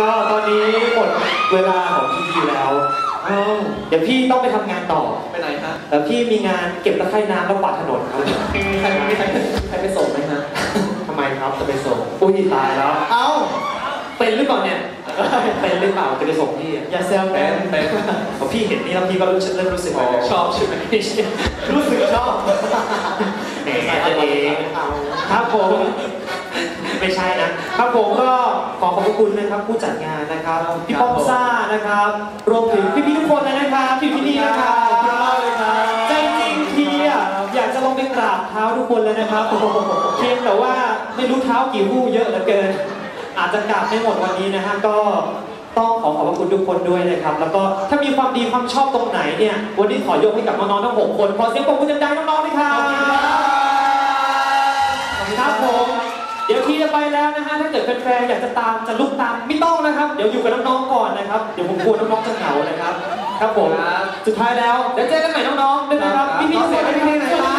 ก็ตอนนี้หมดเวลาของพี่พีแล้วเอ้าเดี๋ยวพี่ต้องไปทำงานต่อไปไหนฮะแล้วพี่มีงานเก็บตะไคร่น้ำแล้วกวาดถนนครับมีใครมีใครใครไปส่งไหมฮะทำไมครับจะไปส่งอุ้ยตายแล้ว เอ้า เป็นหรือเปล่าเนี่ย เป็นหรือเปล่าจะไปส่งพี่อะอย่าแซวเป็เป็นนเป็นพอพี่เห็นนี่แล้วพี่ก็รู้สึกเริ่มรู้สึกอ๋อชอบใช่ไหมรู้สึกชอบแหมตัวเองครับผม ไม่ใช่นะครับผมก็ขอขอบพระคุณนะครับผู้จัดงานนะครับพี่ป้อมซ่านะครับ รวมถึงพี่ๆทุกคนเลยนะครับที่อยู่ที่นี่นะครับขอบคุณมากเลยครับใจจริงทีอะอยากจะลงไปกราบเท้าทุกคนเลยนะครับเพียงแต่ว่าไม่รู้เท้ากี่คู่เยอะเหลือเกิน อาจจะกราบไม่หมดวันนี้นะฮะก็ต้องขอขอบพระคุณทุกคนด้วยนะครับ แล้วก็ถ้ามีความดีความชอบตรงไหนเนี่ย วันนี้ขอยกให้กับน้องๆทั้งหกคน ขอเสียงปรบมือดังๆน้อง เดี๋ยวทีจะไปแล้วนะฮะถ้าเกิดแฟนๆอยากจะตามจะลุกตามไม่ต้องนะครับ เดี๋ยวอยู่กับน้องๆก่อนนะครับ เดี๋ยวผมกลัวน้องๆจะเหงานะครับ ครับผม สุดท้ายแล้ว เดี๋ยวเจอกันใหม่น้องๆด้วยนะครับ พี่ๆเสร็จแล้วพี่ๆไหนครับ